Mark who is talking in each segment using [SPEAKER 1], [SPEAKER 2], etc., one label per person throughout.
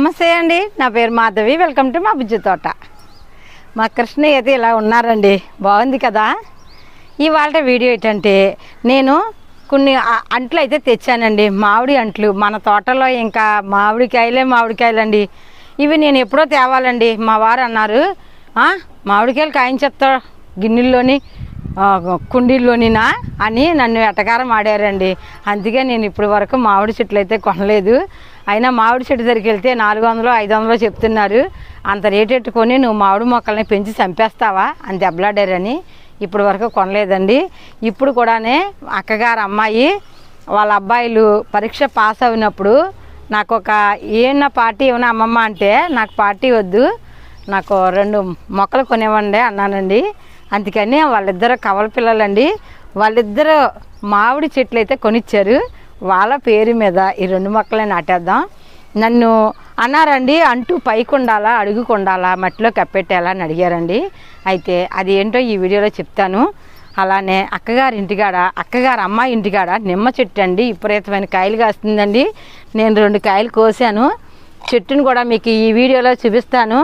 [SPEAKER 1] నమస్తే అండి. నా పేరు మాధవి. వెల్కమ్ టు మా బుజ్జి తోట. మా కృష్ణ అయితే ఇలా ఉన్నారండి? బాగుంది కదా? ఇవాళ వీడియో ఏంటంటే నేను కొన్ని అంట్లు అయితే తెచ్చానండి. మామిడి అంట్లు. మన తోటలో ఇంకా మామిడికాయలే మామిడికాయలండి. ఇవి నేను ఎప్పుడో తేవాలండి. మా వారు అన్నారు మామిడికాయలు కాయించేస్తా గిన్నెల్లోని కుండీల్లోనినా? అని నన్ను ఎటకారం ఆడారండి. అందుకే నేను ఇప్పటి వరకు మామిడి చెట్లు అయితే కొనలేదు. అయినా మామిడి చెట్టు దగ్గరికి వెళ్తే నాలుగు వందలు ఐదు వందలు చెప్తున్నారు. అంత రేట్ ఎట్టుకొని నువ్వు మామిడి మొక్కల్ని పెంచి చంపేస్తావా? అని దెబ్బలాడారని ఇప్పటి వరకు కొనలేదండి. ఇప్పుడు కూడానే అక్కగారు అమ్మాయి వాళ్ళ అబ్బాయిలు పరీక్ష పాస్ అయినప్పుడు నాకు ఒక ఏమన్నా పార్టీ ఏమన్నా అమ్మమ్మ అంటే నాకు పార్టీ వద్దు నాకు రెండు మొక్కలు కొనివ్వండి అన్నానండి. అందుకని వాళ్ళిద్దరు కవల పిల్లలండి. వాళ్ళిద్దరు మామిడి చెట్లు అయితే కొనిచ్చారు. వాళ్ళ పేరు మీద ఈ రెండు మొక్కలే నాటేద్దాం. నన్ను అన్నారండి అంటూ పైకి ఉండాలా అడుగుకు ఉండాలా మట్టిలో కప్పెట్టేలా అని అడిగారండి. అయితే అది ఏంటో ఈ వీడియోలో చెప్తాను. అలానే అక్కగారి ఇంటికాడ అక్కగారు అమ్మాయి ఇంటికాడ నిమ్మ చెట్టు అండి విపరీతమైన కాయలు కాస్తుందండి. నేను రెండు కాయలు కోసాను. చెట్టును కూడా మీకు ఈ వీడియోలో చూపిస్తాను.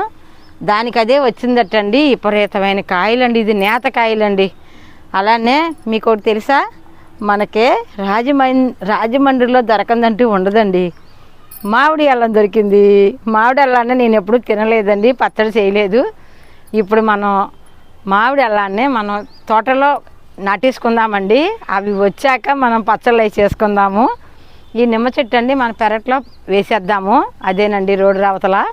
[SPEAKER 1] దానికి అదే వచ్చిందటండి విపరీతమైన కాయలండి ఇది నేత కాయలండి. అలానే మీకు ఒకటి తెలుసా? మనకే రాజమం రాజమండ్రిలో దొరకందంటూ ఉండదండి. మామిడి అల్లం దొరికింది. మామిడి అల్లాన్ని నేను ఎప్పుడూ తినలేదండి పచ్చడి చేయలేదు. ఇప్పుడు మనం మామిడి అల్లాన్ని మనం తోటలో నాటేసుకుందామండి. అవి వచ్చాక మనం పచ్చళ్ళు అవి చేసుకుందాము. ఈ నిమ్మ చెట్టు అండి మన పెరట్లో వేసేద్దాము. అదేనండి రోడ్డు రావతల.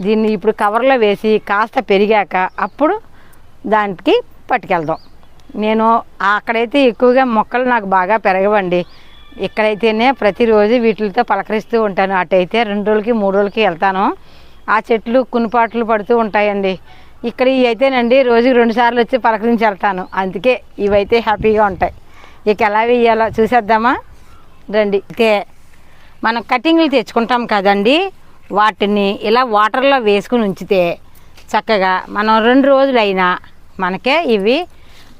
[SPEAKER 1] దీన్ని ఇప్పుడు కవర్లో వేసి కాస్త పెరిగాక అప్పుడు దానికి పట్టుకెళ్దాం. నేను అక్కడైతే ఎక్కువగా మొక్కలు నాకు బాగా పెరగవండి. ఇక్కడైతేనే ప్రతిరోజు వీటితో పలకరిస్తూ ఉంటాను. అటైతే రెండు రోజులకి మూడు రోజులకి వెళ్తాను. ఆ చెట్లు కునిపాట్లు పడుతూ ఉంటాయండి. ఇక్కడ ఇవి అయితేనండి రోజుకి రెండు సార్లు వచ్చి పలకరించి వెళ్తాను. అందుకే ఇవైతే హ్యాపీగా ఉంటాయి. ఇక ఎలా వేయాలో చూసేద్దామా? రండి. అయితే మనం కటింగ్లు తెచ్చుకుంటాం కదండి. వాటిని ఇలా వాటర్లో వేసుకుని ఉంచితే చక్కగా మనం రెండు రోజులైనా మనకే ఇవి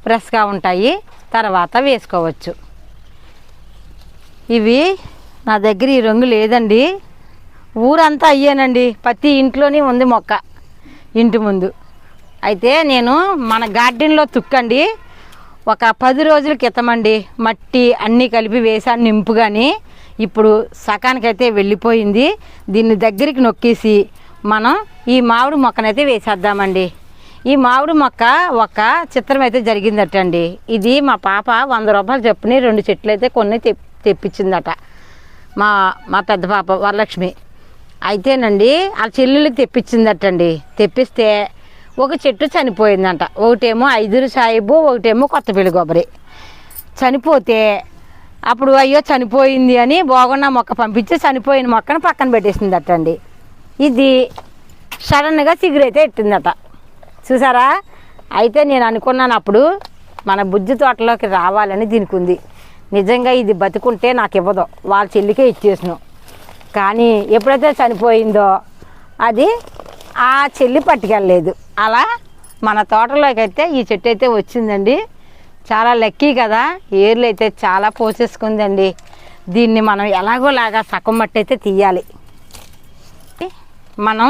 [SPEAKER 1] ఫ్రెష్గా ఉంటాయి తర్వాత వేసుకోవచ్చు. ఇవి నా దగ్గర ఈ రంగు లేదండి. ఊరంతా అయ్యానండి. ప్రతి ఇంట్లోనే ఉంది మొక్క. ఇంటి ముందు. అయితే నేను మన గార్డెన్లో తుక్కండి. ఒక పది రోజుల క్రితమండి మట్టి అన్నీ కలిపి వేసాను నింపుగాని ఇప్పుడు సకానికైతే వెళ్ళిపోయింది. దీన్ని దగ్గరికి నొక్కేసి మనం ఈ మామిడి మొక్కనైతే వేసేద్దామండి. ఈ మామిడి మొక్క ఒక చిత్రం అయితే జరిగిందటండి. ఇది మా పాప వంద రూపాయలు చెప్పుని రెండు చెట్లు అయితే కొన్ని తెప్ తెప్పించిందట. మా మా పెద్ద పాప వరలక్ష్మి. అయితేనండి ఆ చెల్లెళ్ళకి తెప్పించిందటండి. తెప్పిస్తే ఒక చెట్టు చనిపోయిందంట. ఒకటేమో ఐదురు సాయిబు ఒకటేమో కొత్తపల్లి కొబ్బరి. చనిపోతే అప్పుడు అయ్యో చనిపోయింది అని బాగున్న మొక్క పంపించి చనిపోయిన మొక్కను పక్కన పెట్టేసిందటండి. ఇది సడన్గా చిగురైతే ఎట్టిందట. చూసారా? అయితే నేను అనుకున్నాను అప్పుడు మన బుజ్జి తోటలోకి రావాలని దీనికి ఉంది నిజంగా ఇది బతుకుంటే నాకు ఇవ్వదు వాళ్ళ చెల్లికే ఇచ్చేసినాం. కానీ ఎప్పుడైతే చనిపోయిందో అది ఆ చెల్లి పట్టుకెళ్ళలేదు. అలా మన తోటలోకి అయితే ఈ చెట్టు అయితే వచ్చిందండి. చాలా లక్కీ కదా. ఏర్లు అయితే చాలా పోసేసుకుందండి. దీన్ని మనం ఎలాగోలాగా సగం మట్టి అయితే తీయాలి. మనం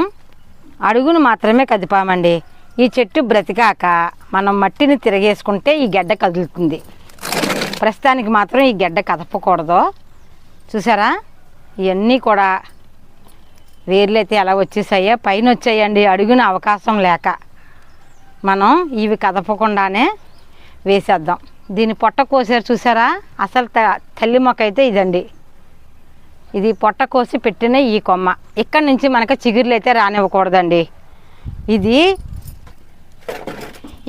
[SPEAKER 1] అడుగును మాత్రమే కదిపామండి. ఈ చెట్టు బ్రతికాక మనం మట్టిని తిరగేసుకుంటే ఈ గడ్డ కదులుతుంది. ప్రస్తుతానికి మాత్రం ఈ గడ్డ కదపకూడదు. చూసారా? ఇవన్నీ కూడా వేర్లు అయితే ఎలా వచ్చేసాయో పైన వచ్చాయండి అడుగున అవకాశం లేక మనం ఇవి కదపకుండానే వేసేద్దాం. దీని పొట్ట కోసారు చూసారా? అసలు త- తల్లి మొక్క అయితే ఇదండి. ఇది పొట్ట కోసి పెట్టిన ఈ కొమ్మ. ఇక్కడి నుంచి మనకు చిగురులు అయితే రానివ్వకూడదండి. ఇది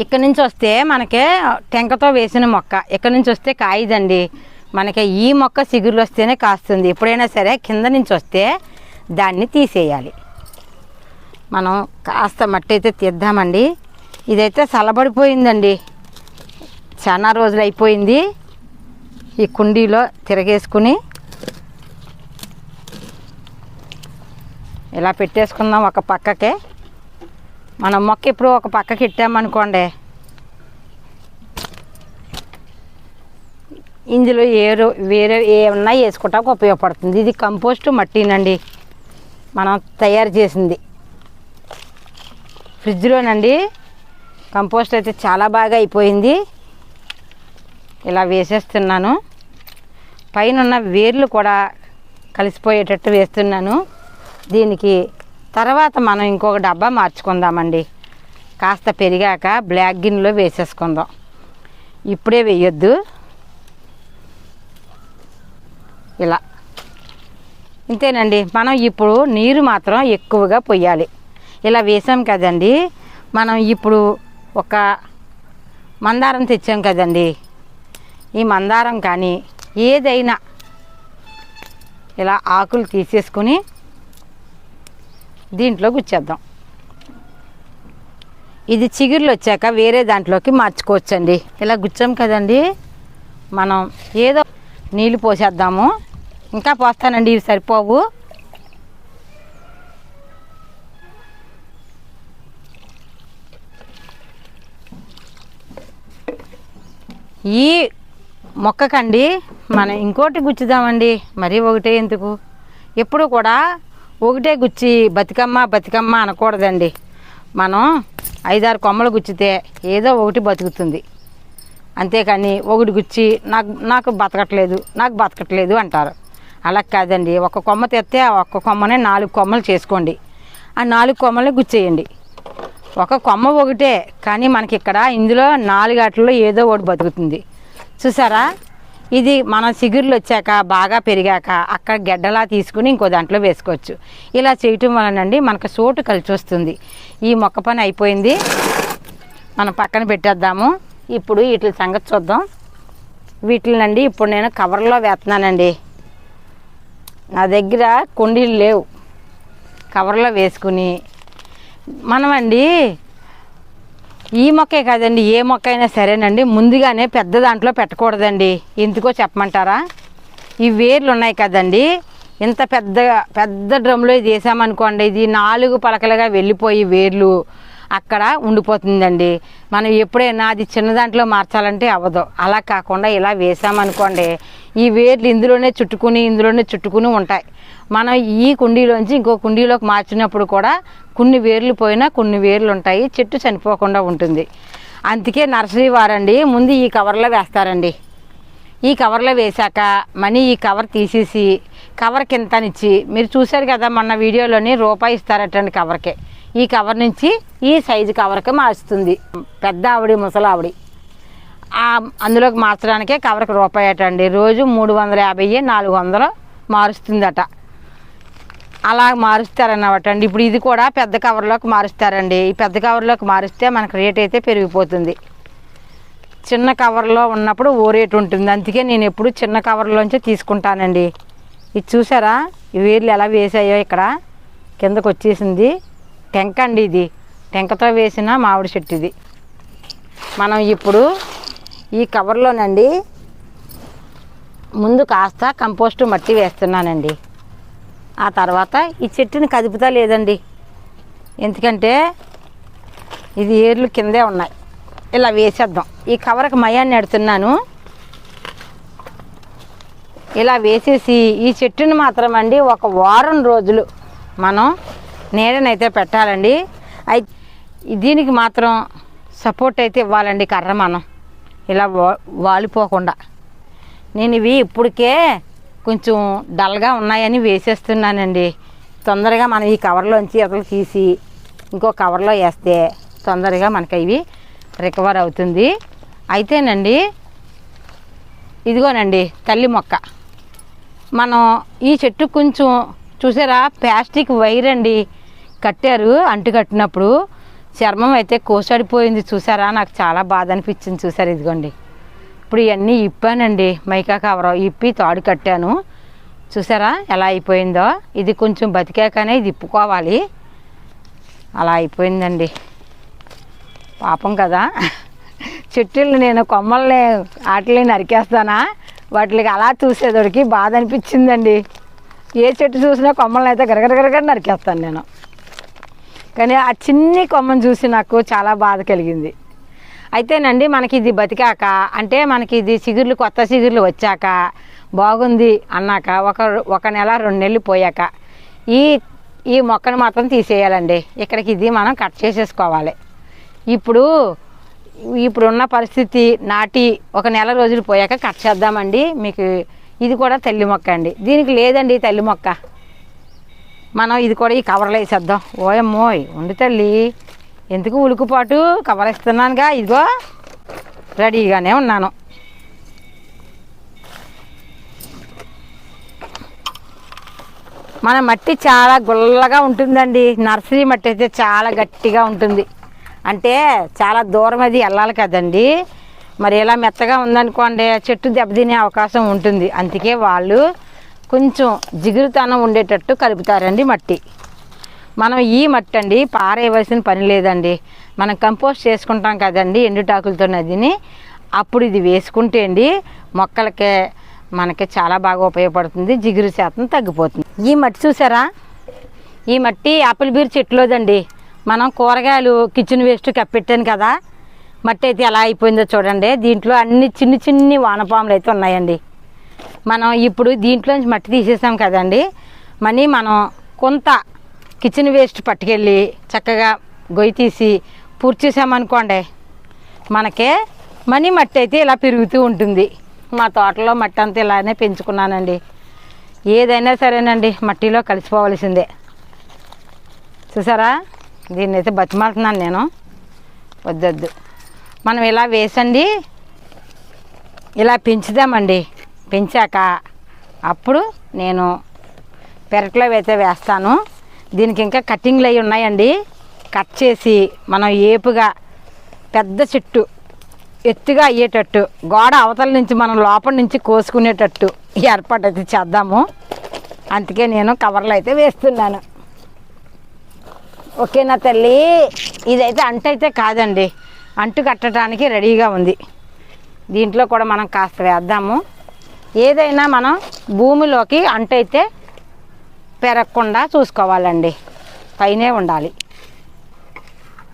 [SPEAKER 1] ఇక్కడ నుంచి వస్తే మనకి టెంకతో వేసిన మొక్క. ఇక్కడ నుంచి వస్తే కాయదండి. మనకి ఈ మొక్క చిగురులు వస్తేనే కాస్తుంది. ఎప్పుడైనా సరే కింద నుంచి వస్తే దాన్ని తీసేయాలి. మనం కాస్త మట్టి అయితే తీద్దామండి. ఇదైతే చల్లబడిపోయిందండి చాలా రోజులు అయిపోయింది. ఈ కుండీలో తిరగేసుకుని ఇలా పెట్టేసుకుందాం ఒక పక్కకే. మనం మొక్క ఇప్పుడు ఒక పక్కకి ఇట్టామనుకోండి ఇందులో ఏరు వేరే ఏమన్నా వేసుకోవటానికి ఉపయోగపడుతుంది. ఇది కంపోస్ట్ మట్టినండి. మనం తయారు చేసింది. ఫ్రిడ్జ్లోనండి. కంపోస్ట్ అయితే చాలా బాగా అయిపోయింది. ఇలా వేసేస్తున్నాను. పైన ఉన్న వేర్లు కూడా కలిసిపోయేటట్టు వేస్తున్నాను. దీనికి తర్వాత మనం ఇంకొక డబ్బా మార్చుకుందామండి. కాస్త పెరిగాక బ్లాక్ గిన్నెలో వేసేసుకుందాం. ఇప్పుడే వేయొద్దు. ఇలా. ఇంతేనండి. మనం ఇప్పుడు నీరు మాత్రం ఎక్కువగా పొయ్యాలి. ఇలా వేసాం కదండి. మనం ఇప్పుడు ఒక మందారం తెచ్చాం కదండి. ఈ మందారం కానీ ఏదైనా ఇలా ఆకులు తీసేసుకుని దీంట్లో గుచ్చేద్దాం. ఇది చిగుర్లు వచ్చాక వేరే దాంట్లోకి మార్చుకోవచ్చండి. ఇలా గుచ్చాం కదండి. మనం ఏదో నీళ్ళు పోసేద్దాము. ఇంకా పోస్తానండి ఇవి సరిపోవు. ఈ మొక్కకండి మనం ఇంకోటి గుచ్చుదామండి. మరీ ఒకటే ఎందుకు? ఎప్పుడు కూడా ఒకటే గుచ్చి బతికమ్మ బతికమ్మ అనకూడదండి. మనం ఐదారు కొమ్మలు గుచ్చితే ఏదో ఒకటి బతుకుతుంది. అంతేకాని ఒకటి గుచ్చి నాకు నాకు బతకట్లేదు నాకు బతకట్లేదు అంటారు. అలా కాదండి. ఒక కొమ్మ తెస్తే ఆ ఒక్క కొమ్మనే నాలుగు కొమ్మలు చేసుకోండి. ఆ నాలుగు కొమ్మల్ని గుచ్చేయండి. ఒక కొమ్మ ఒకటే కానీ మనకి ఇక్కడ ఇందులో నాలుగు ఆటల్లో ఏదో ఒకటి బతుకుతుంది. చూసారా? ఇది మన చిగుర్లు వచ్చాక బాగా పెరిగాక అక్కడ గెడ్డలా తీసుకుని ఇంకో దాంట్లో వేసుకోవచ్చు. ఇలా చేయటం వలనండి మనకు చోటు కలిసి వస్తుంది. ఈ మొక్క పని అయిపోయింది. మనం పక్కన పెట్టేద్దాము. ఇప్పుడు వీటి సంగతి చూద్దాం. వీటినండి ఇప్పుడు నేను కవర్లో వేస్తున్నానండి. నా దగ్గర కుండీలు లేవు. కవర్లో వేసుకుని మనమండి ఈ మొక్కే కాదండి ఏ మొక్క అయినా సరేనండి. ముందుగానే పెద్ద దాంట్లో పెట్టకూడదండి. ఎందుకో చెప్పమంటారా? ఈ వేర్లు ఉన్నాయి కదండి. ఇంత పెద్ద పెద్ద డ్రమ్లో ఇది వేసామనుకోండి ఇది నాలుగు పలకలుగా వెళ్ళిపోయి వేర్లు అక్కడ ఉండిపోతుందండి. మనం ఎప్పుడైనా అది చిన్న దాంట్లో మార్చాలంటే అవ్వదు. అలా కాకుండా ఇలా వేసామనుకోండి ఈ వేర్లు ఇందులోనే చుట్టుకుని ఇందులోనే చుట్టుకుని ఉంటాయి. మనం ఈ కుండీలోంచి ఇంకో కుండీలోకి మార్చినప్పుడు కూడా కొన్ని వేర్లు పోయినా కొన్ని వేర్లు ఉంటాయి. చెట్టు చనిపోకుండా ఉంటుంది. అందుకే నర్సరీ వారండి ముందు ఈ కవర్లో వేస్తారండి. ఈ కవర్లో వేశాక మనీ ఈ కవర్ తీసేసి కవర్ కింతనిచ్చి మీరు చూశారు కదా మొన్న వీడియోలోని రూపాయి ఇస్తారటండి కవర్కే. ఈ కవర్ నుంచి ఈ సైజు కవర్కి మార్చుతుంది పెద్ద ఆవిడ ముసలావిడి అందులోకి మార్చడానికే కవర్కి రూపాయి అటండి రోజు మూడు వందల యాభై నాలుగు వందలు మారుస్తుందట. అలా మారుస్తారన్నమాట అండి. ఇప్పుడు ఇది కూడా పెద్ద కవర్లోకి మారుస్తారండి. ఈ పెద్ద కవర్లోకి మారిస్తే మనకు రేట్ అయితే పెరిగిపోతుంది. చిన్న కవర్లో ఉన్నప్పుడు ఓ రేటు ఉంటుంది. అందుకే నేను ఎప్పుడు చిన్న కవర్లోంచే తీసుకుంటానండి. ఇది చూసారా? ఈ వేర్లు ఎలా వేసాయో ఇక్కడ. కిందకు వచ్చేసింది. టెంక అండి ఇది. టెంకతో వేసిన మామిడి చెట్టు ఇది. మనం ఇప్పుడు ఈ కవర్లోనండి ముందు కాస్త కంపోస్ట్ మట్టి వేస్తున్నానండి. ఆ తర్వాత ఈ చెట్టుని కదుపుతా లేదండి. ఎందుకంటే ఇది ఏర్లు కిందే ఉన్నాయి. ఇలా వేసేద్దాం. ఈ కవర్కి మయాన్ని ఎడుతున్నాను. ఇలా వేసేసి ఈ చెట్టుని మాత్రం అండి ఒక వారం రోజులు మనం నీడనైతే పెట్టాలండి. అయి దీనికి మాత్రం సపోర్ట్ అయితే ఇవ్వాలండి కర్ర మనం. ఇలా వాలిపోకుండా. నేను ఇవి ఇప్పటికే కొంచెం డల్గా ఉన్నాయని వేసేస్తున్నానండి. తొందరగా మనం ఈ కవర్లోంచి అసలు తీసి ఇంకో కవర్లో వేస్తే తొందరగా మనకి ఇవి రికవర్ అవుతుంది. అయితేనండి ఇదిగోనండి తల్లి మొక్క. మనం ఈ చెట్టు కొంచెం చూసారా ప్లాస్టిక్ వైర్ అండి కట్టారు అంటు కట్టినప్పుడు. చర్మం అయితే కోసడిపోయింది చూసారా నాకు చాలా బాధ అనిపించింది చూసారు ఇదిగోండి. ఇప్పుడు ఇవన్నీ ఇప్పానండి. Mica cover. ఇప్పి తాడు కట్టాను. చూసారా ఎలా అయిపోయిందో? ఇది కొంచెం బతికాకనే ఇది ఇప్పుకోవాలి. అలా అయిపోయిందండి. పాపం కదా. చెట్టుల్ని నేను కొమ్మల్ని వాటిని నరికేస్తానా? వాటికి అలా చూసేదోడికి బాధ అనిపించిందండి. ఏ చెట్టు చూసినా కొమ్మల్ని అయితే గరగరగరగర నరికేస్తాను నేను. కానీ ఆ చిన్ని కొమ్మను చూసి నాకు చాలా బాధ కలిగింది. అయితేనండి మనకి ఇది బతికాక అంటే మనకి ఇది చిగుర్లు కొత్త చిగుర్లు వచ్చాక బాగుంది అన్నాక ఒక ఒక నెల రెండు నెలలు పోయాక ఈ ఈ మొక్కను మాత్రం తీసేయాలండి. ఇక్కడికి ఇది మనం కట్ చేసేసుకోవాలి. ఇప్పుడు ఇప్పుడున్న పరిస్థితి నాటి ఒక నెల రోజులు పోయాక కట్ చేద్దామండి. మీకు ఇది కూడా తల్లి మొక్క అండి. దీనికి లేదండి తల్లి మొక్క. మనం ఇది కూడా ఈ కవర్లో వేసేద్దాం. ఓయమ్మోయ్ ఉండి తల్లి. ఎందుకు ఉలుకుపాటు? కవర్ ఇస్తున్నానుగా ఇదిగో. రెడీగానే ఉన్నాను. మన మట్టి చాలా గుల్లగా ఉంటుందండి. నర్సరీ మట్టి అయితే చాలా గట్టిగా ఉంటుంది. అంటే చాలా దూరం అది వెళ్ళాలి కదండి. మరి ఇలా మెత్తగా ఉందనుకోండి చెట్టు దెబ్బతినే అవకాశం ఉంటుంది. అందుకే వాళ్ళు కొంచెం జిగురుతనం ఉండేటట్టు కలుపుతారండి మట్టి. మనం ఈ మట్టి అండి పారేయవలసిన పని లేదండి. మనం కంపోస్ట్ చేసుకుంటాం కదండి ఎండుటాకులతో నదిని. అప్పుడు ఇది వేసుకుంటే అండి మొక్కలకే మనకి చాలా బాగా ఉపయోగపడుతుంది జిగురు శాతం తగ్గిపోతుంది. ఈ మట్టి చూసారా? ఈ మట్టి ఆపిల్ బీర్ చెట్లోదండి మనం కూరగాయలు కిచెన్ వేస్ట్ కప్పెట్టాను కదా. మట్టి అయితే ఎలా అయిపోయిందో చూడండి. దీంట్లో అన్ని చిన్ని చిన్ని వానపాములు అయితే ఉన్నాయండి. మనం ఇప్పుడు దీంట్లోంచి మట్టి తీసేసాం కదండి. మనీ మనం కొంత కిచెన్ వేస్ట్ పట్టుకెళ్ళి చక్కగా గొయ్యి తీసి పూర్తి చేసామనుకోండి మనకే మనీ మట్టి అయితే ఇలా పెరుగుతూ ఉంటుంది. మా తోటలో మట్టి అంతా ఇలానే పెంచుకున్నానండి. ఏదైనా సరేనండి మట్టిలో కలిసిపోవలసిందే. చూసారా? దీన్ని అయితే బతిమాలుతున్నాను నేను. వద్దొద్దు. మనం ఇలా వేసండి ఇలా పెంచుదామండి. పెంచాక అప్పుడు నేను పెరట్లో అయితే వేస్తాను. దీనికి ఇంకా కటింగ్లు అవి ఉన్నాయండి. కట్ చేసి మనం ఏపుగా పెద్ద చెట్టు ఎత్తుగా అయ్యేటట్టు గోడ అవతల నుంచి మనం లోపల నుంచి కోసుకునేటట్టు ఏర్పాటు అయితే చేద్దాము. అందుకే నేను కవర్లు అయితే వేస్తున్నాను. ఓకేనా తల్లి? ఇదైతే అంటైతే అయితే కాదండి. అంటు కట్టడానికి రెడీగా ఉంది. దీంట్లో కూడా మనం కాస్త వేద్దాము. ఏదైనా మనం భూమిలోకి అంటైతే అయితే పెరగకుండా చూసుకోవాలండి. పైనే ఉండాలి.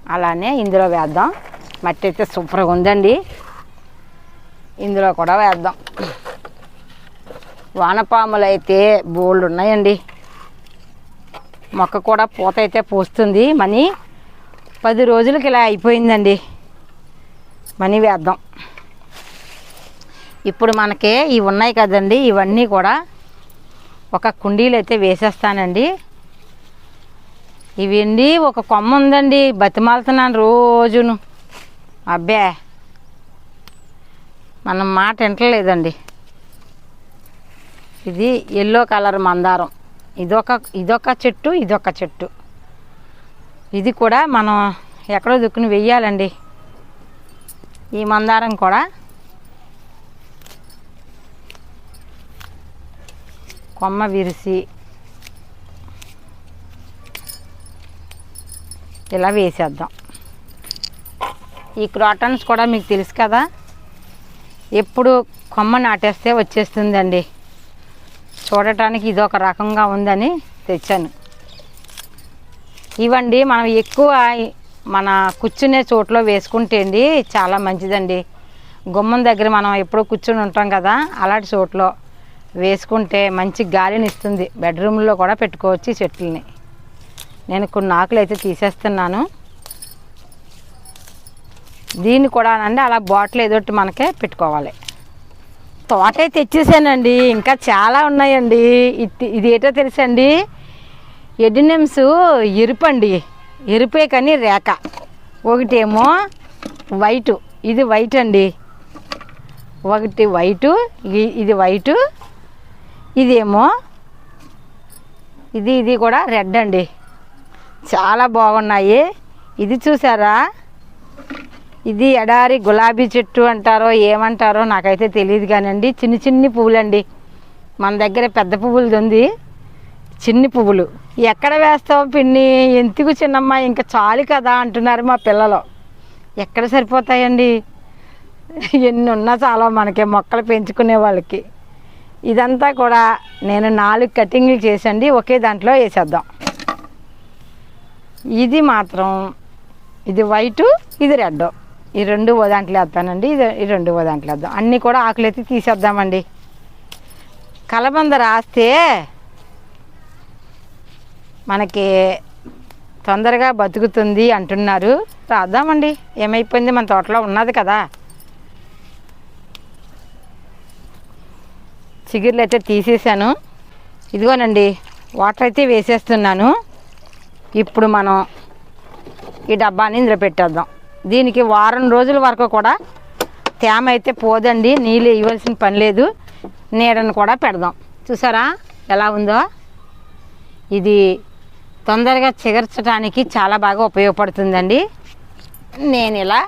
[SPEAKER 1] అలానే ఇందులో వేద్దాం. మట్టి అయితే సూపర్గా ఉందండి. ఇందులో కూడా వేద్దాం. వానపాములు అయితే బోల్డ్ ఉన్నాయండి. మొక్క కూడా పూత అయితే పూస్తుంది. మనీ పది రోజులకి ఇలా అయిపోయిందండి. మనీ వేద్దాం. ఇప్పుడు మనకి ఇవి ఉన్నాయి కదండి. ఇవన్నీ కూడా ఒక కుండీలు అయితే వేసేస్తానండి. ఇవండి ఒక కొమ్మ ఉందండి బతిమాలుతున్నాను రోజును. అబ్బే మనం మాట వింటలేదండి. ఇది ఎల్లో కలర్ మందారం. ఇదొక ఇదొక చెట్టు ఇదొక చెట్టు. ఇది కూడా మనం ఎక్కడో దుక్కుని వెయ్యాలండి. ఈ మందారం కూడా కొమ్మ విరిసి ఇలా వేసేద్దాం. ఈ క్రాటన్స్ కూడా మీకు తెలుసు కదా ఎప్పుడు కొమ్మ నాటేస్తే వచ్చేస్తుందండి. చూడటానికి ఇది ఒక రకంగా ఉందని తెచ్చాను. ఇవండి మనం ఎక్కువ మన కూర్చునే చోట్లో వేసుకుంటే అండి చాలా మంచిదండి. గుమ్మం దగ్గర మనం ఎప్పుడూ కూర్చుని ఉంటాం కదా అలాంటి చోట్లో. వేసుకుంటే మంచి గాలిని ఇస్తుంది. బెడ్రూమ్లో కూడా పెట్టుకోవచ్చు ఈ చెట్లని. నేను కొన్ని ఆకులు అయితే తీసేస్తున్నాను. దీన్ని కూడా అండి అలా బాటిల్ ఏదోటి మనకే పెట్టుకోవాలి. తోట అయితే తెచ్చేసానండి. ఇంకా చాలా ఉన్నాయండి. ఇది ఇది ఏటో తెలుసండి? ఎడినెమ్స్ ఎరుపండి. ఎరుపే కానీ రేఖ. ఒకటేమో వైటు. ఇది వైట్ అండి. ఒకటి వైటు ఇది వైటు. ఇదేమో? ఇది ఇది కూడా రెడ్ అండి. చాలా బాగున్నాయి. ఇది చూసారా? ఇది ఎడారి గులాబీ చెట్టు అంటారో ఏమంటారో నాకైతే తెలియదు కానండి. చిన్ని చిన్ని పువ్వులండి. మన దగ్గర పెద్ద పువ్వులది ఉంది. చిన్ని పువ్వులు. ఎక్కడ వేస్తావు పిన్ని? ఎందుకు చిన్నమ్మ? ఇంకా చాలు కదా అంటున్నారు మా పిల్లలు. ఎక్కడ సరిపోతాయండి? ఎన్ని ఉన్నా చాలా మనకి మొక్కలు పెంచుకునే వాళ్ళకి. ఇదంతా కూడా నేను నాలుగు కటింగ్లు చేసండి ఒకే దాంట్లో వేసేద్దాం. ఇది మాత్రం ఇది వైటు ఇది రెడ్ ఈ రెండు ఓ దాంట్లో వేస్తానండి ఇది ఈ రెండు ఓ దాంట్లో వేద్దాం. అన్నీ కూడా ఆకులెత్తి తీసేద్దామండి. కలబంద రాస్తే మనకి తొందరగా బతుకుతుంది అంటున్నారు. రాద్దామండి. ఏమైపోయింది? మన తోటలో ఉన్నది కదా. చిగుర్లు అయితే తీసేసాను ఇదిగోనండి వాటర్ అయితే వేసేస్తున్నాను. ఇప్పుడు మనం ఈ డబ్బాని ఇందులో పెట్టేద్దాం. దీనికి వారం రోజుల వరకు కూడా తేమ అయితే పోదండి నీళ్ళు ఇవ్వాల్సిన పని లేదు. నీడను కూడా పెడదాం. చూసారా ఎలా ఉందో? ఇది తొందరగా చిగర్చడానికి చాలా బాగా ఉపయోగపడుతుందండి. నేను ఇలా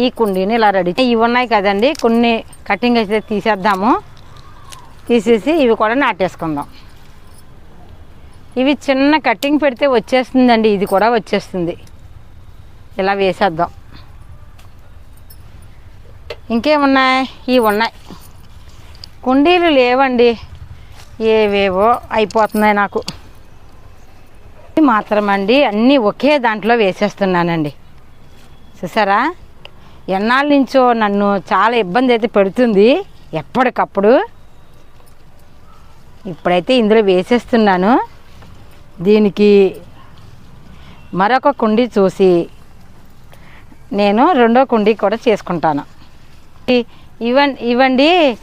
[SPEAKER 1] ఈ కుండీని ఇలా రెడీ ఇవి ఉన్నాయి కదండి కొన్ని కటింగ్ అయితే తీసేద్దాము. తీసేసి ఇవి కూడా నాటేసుకుందాం. ఇవి చిన్న కటింగ్ పెడితే వచ్చేస్తుందండి ఇది కూడా వచ్చేస్తుంది. ఇలా వేసేద్దాం. ఇంకేమున్నాయి? ఇవి ఉన్నాయి. కుండీలు లేవండి. ఏవేవో అయిపోతున్నాయి నాకు. మాత్రమండి అన్నీ ఒకే దాంట్లో వేసేస్తున్నానండి. చూసారా? ఎన్నాళ్ళ నుంచో నన్ను చాలా ఇబ్బంది అయితే పెడుతుంది. ఎప్పటికప్పుడు ఇప్పుడైతే ఇందులో వేసేస్తున్నాను. దీనికి మరొక కుండీ చూసి నేను రెండో కుండీ కూడా చేసుకుంటాను. ఇవన్ ఇవ్వండి.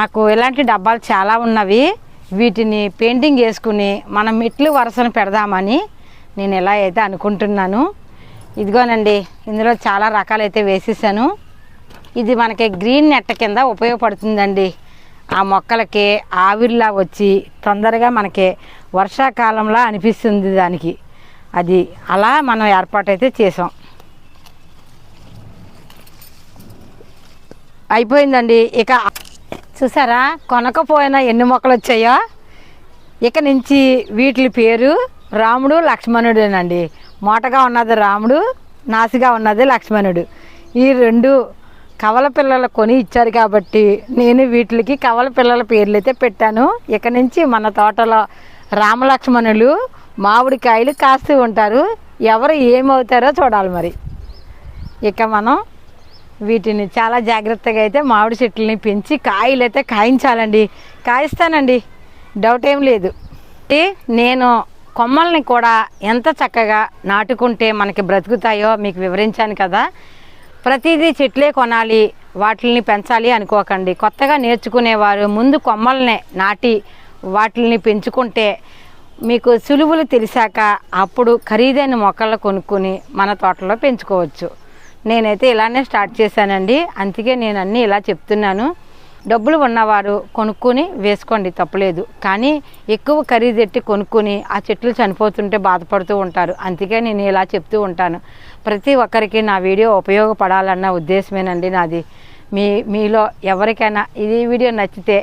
[SPEAKER 1] నాకు ఇలాంటి డబ్బాలు చాలా ఉన్నవి. వీటిని పెయింటింగ్ వేసుకుని మన మెట్లు వరుసను పెడదామని నేను ఎలా అయితే అనుకుంటున్నాను. ఇదిగోనండి ఇందులో చాలా రకాలైతే వేసేసాను. ఇది మనకి గ్రీన్ నెట్ కింద ఉపయోగపడుతుందండి. ఆ మొక్కలకి ఆవిరిలా వచ్చి తొందరగా మనకి వర్షాకాలంలా అనిపిస్తుంది దానికి. అది అలా మనం ఏర్పాటైతే చేసాం. అయిపోయిందండి. ఇక చూసారా? కొనకపోయినా ఎన్ని మొక్కలు వచ్చాయో ఇక నుంచి వీటి పేరు రాముడు లక్ష్మణుడేనండి. మోటగా ఉన్నది రాముడు నాసిగా ఉన్నది లక్ష్మణుడు. ఈ రెండు కవల పిల్లలు కొని ఇచ్చారు కాబట్టి నేను వీటికి కవల పిల్లల పేర్లు అయితే పెట్టాను. ఇక నుంచి మన తోటలో రామలక్ష్మణులు మామిడికాయలు కాస్తూ ఉంటారు. ఎవరు ఏమవుతారో చూడాలి మరి. ఇక మనం వీటిని చాలా జాగ్రత్తగా అయితే మామిడి చెట్లని పెంచి కాయలు అయితే కాయించాలండి. కాయిస్తానండి. డౌట్ ఏం లేదు. నేను కొమ్మల్ని కూడా ఎంత చక్కగా నాటుకుంటే మనకి బ్రతుకుతాయో మీకు వివరించాను కదా. ప్రతిదీ చెట్లే కొనాలి వాటిని పెంచాలి అనుకోకండి. కొత్తగా నేర్చుకునేవారు ముందు కొమ్మలనే నాటి వాటిని పెంచుకుంటే మీకు సులువులు తెలిసాక అప్పుడు ఖరీదైన మొక్కలు కొనుక్కొని మన తోటలో పెంచుకోవచ్చు. నేనైతే ఇలానే స్టార్ట్ చేశానండి. అందుకే నేను అన్నీ ఇలా చెప్తున్నాను. డబ్బులు ఉన్నవారు కొనుక్కొని వేసుకోండి తప్పులేదు. కానీ ఎక్కువ ఖరీదెట్టి కొనుక్కొని ఆ చెట్లు చనిపోతుంటే బాధపడుతూ ఉంటారు. అందుకే నేను ఇలా చెప్తూ ఉంటాను. ప్రతి ఒక్కరికి నా వీడియో ఉపయోగపడాలన్న ఉద్దేశమేనండి నాది. మీ మీలో ఎవరికైనా ఇది వీడియో నచ్చితే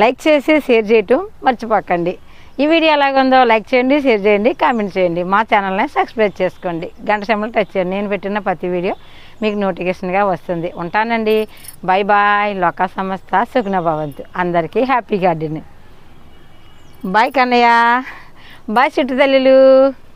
[SPEAKER 1] లైక్ చేసి షేర్ చేయటం మర్చిపోకండి. ఈ వీడియో ఎలాగుందో లైక్ చేయండి షేర్ చేయండి కామెంట్ చేయండి. మా ఛానల్ని సబ్స్క్రైబ్ చేసుకోండి. గంట సమయంలో టచ్ చేయండి. నేను పెట్టిన ప్రతి వీడియో మీకు నోటిఫికేషన్గా వస్తుంది. ఉంటానండి. Bye bye. లోక సంస్థ సుగ్న భవంతు అందరికీ happy garden. Bye Kannayya. Bye Chittu